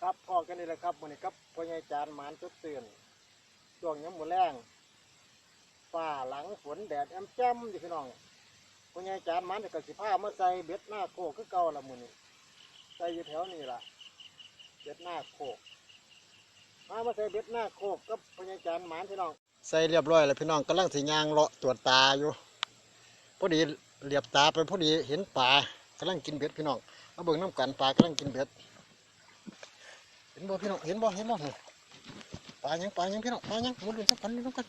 ครับพอกันนี่แหละครับวันนี้ครับพ่อใหญ่จานหมานจุดเตือนช่วงย้ำมือแรงฟ้าหลังฝนแดดแอมแจ่มอยู่พี่น้องพ่อใหญ่จานหมานแต่ก็สิผ้ามาใส่เบ็ดหน้าโคกคือเก่าละมือนี้ใส่อยู่แถวนี้ล่ะ เบ็ดหน้าโคกมามาใส่เบ็ดหน้าโคกกับพ่อใหญ่จานหมานพี่น้อง ใส่เรียบร้อยแล้วพี่น้องกำลังสียางเลาะตรวจตาอยู่พอดีเหลียบตาไปพอดีเห็นปลากำลังกินเบ็ดพี่น้องมาเบิ่งน้ำกันปลากำลังกินเบ็ด ห็นบ่พี่น้องเห็นบ่เห็นบ่นี่ปลายังปลายังพี่น้องปลายังมุดดินสักพันนี่น้องกัน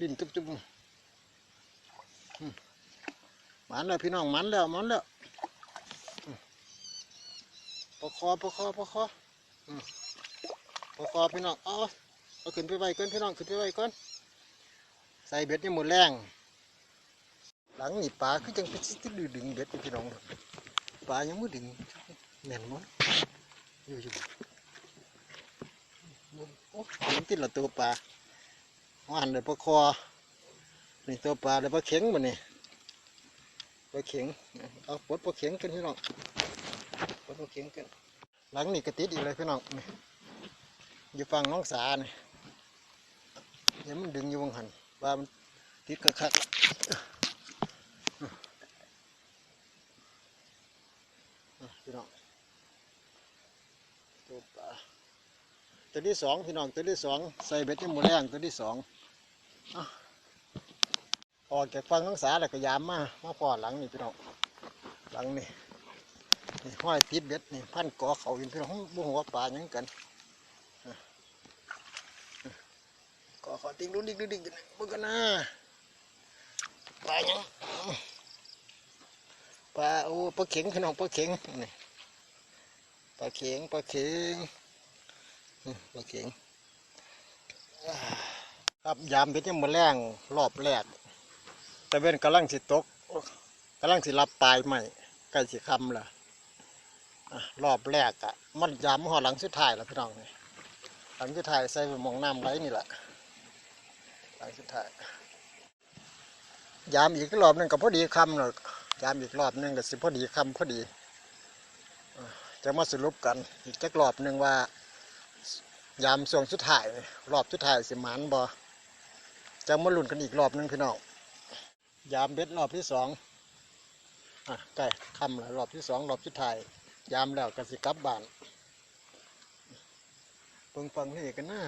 ดินจุบจุบอืมหมันแล้วพี่น้องมันแล้วมันแล้วอืมปะคอปะคอปะคออืมปะคอพี่น้องเอาเอาขึ้นไปไว้ก่อนพี่น้องขึ้นไปไว้ก่อนใส่เบ็ดยังหมดแรงหลังนี่ปลาคือจังเป็นสิดึงดึงเบ็ดพี่น้องปลายังไม่ดึง แม่นมั้งอยู่อยู่โอ้ยติดละตัวปลาว่านเลยปลาคอนี่ตัวปลาเลยปลาเข็งมันนี่ปลาเข็งเอาปลดปลาเข็งกันพี่น้องปลดปลาเข็งกัน หลังนี่กระติดอีกเลยพี่น้องอยู่ฝั่งน้องสาเนี่ยเดี๋ยวมันดึงอยู่วงหันว่ามันติดกระคักอะพี่น้อง ตัวปลาตัวที่สองพี่น้องตัวที่สองใส่เบ็ดยังหมดแรงตัวที่สองออกจากฟังน้งสาแล้วก็ยามมามาพอหลังนี่พี่น้องหลังนี่นี่ห้อยติดเบ็ดนี่พันกอเขาอยู่พี่น้องบุ้งหัวปลาหยังกันอะอะกอเขาติ้งดูดิ้งดูดิ้งกันมึงกันนะปลาหยังปลาโอ้ปลาเข็งพี่น้องปลาเข็งนี่ ปลาเข็งปลาเข็งปลาเข็งครับยามเป็นยังมือแรงรอบแรกแต่เป็นกำลังสิตกกำลังสิรับปลายใหม่ใกล้สิคำละอะรอบแรกอะมันยามหอหลังสุดท้ายแล้วพี่น้องนี่หลังสุดท้ายใส่ไปหมองน้ำไรนี่แหละหลังสุดท้ายยามอีกรอบหนึงก็พอดีคำเลยยามอีกรอบหนึงก็สิพอดีคำพอดี จะมาสรุปกันอีกจักรอบหนึ่งว่ายามส่วงสุดท้ายรอบสุดท้ายสิหมันบ่จะมาลุ้นกันอีกรอบหนึ่งพี่น้องยามเบ็ดรอบที่สองอะใกล้ค่ำแล้วรอบที่สองรอบสุดท้ายยามแล้วก็สิกลับบ้านเปิงฟังนี่กันนะ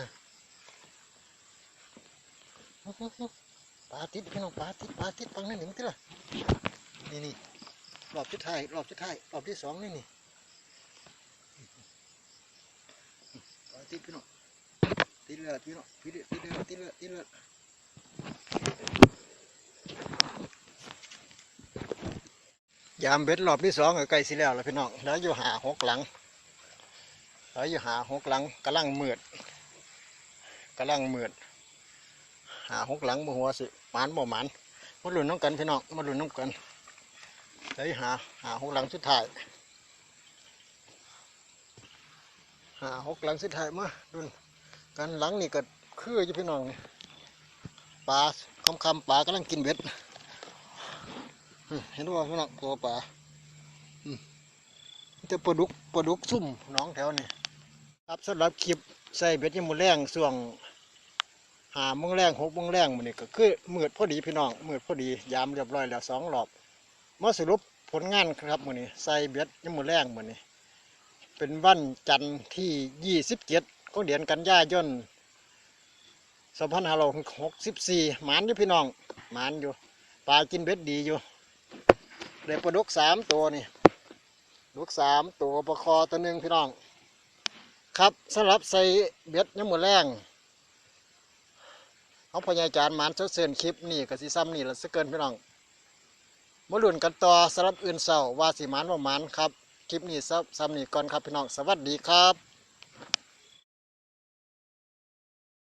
ปลาติดพี่น้องปลาติดปลาติดฟังนี่หนึ่งทีละนี่นี่รอบสุดท้ายรอบสุดท้ายรอบที่สองนี่นี่ ปลา ติดพี่น้องติดเลือดพี่น้องติดเลยติดเลือดติดเลือดติดเลือดยามเบ็ดรอบที่สองก็ใกล้สิแล้วล่ะพี่น้องแล้วอยู่หาหกหลังแล้วอยู่หาหกหลังกำลังมืดกำลังมืดหาหกหลังบ่หัวสิหมานบ่หมานมาลุ้นน้องกันพี่น้องมาลุ้นน้องกันแล้วยูหาหาหกหลังสุดท้าย หาหกหลังสุดท้ายมาดุนกันหลังนี่ก็คืออยู่พี่น้องนี่ปลาคำคำปลากำลังกินเบ็ดเห็นว่าพี่น้องตัวปลาจะปลาดุกปลาดุกซุ่มน้องแถวนี่ครับสำหรับคลิปใส่เบ็ดยังมือแรงส่วงหาโมงแรงหกโมงแรงมันนี่ก็คือมืดพอดีพี่น้องมืดพอดียามเรียบร้อยแล้วสองรอบมาสรุปผลงานครับมือนี้ใส่เบ็ดยังมือแรงมือนี้ เป็นวันจันทร์ที่ 27ของเดือนกันยายน2564หมานอยู่พี่น้องหมานอยู่ปลากินเบ็ดดีอยู่ได้ปลาดุกสามตัวนี่ดุกสามตัวปลาคอตัวหนึ่งพี่น้อง ครับสำหรับใส่เบ็ดยังหมดแรงเอาพญายจานหมานเสื้อเสือนคลิปนี่กับสีซ้ำนี่ละสะเกินพี่น้องมาลุ่นกันต่อสำหรับอื่นเศร้าว่าสีหมานว่าหมานครับ คลิปนี้ซับซ้ำนี่ก่อนครับพี่น้องสวัสดีครับ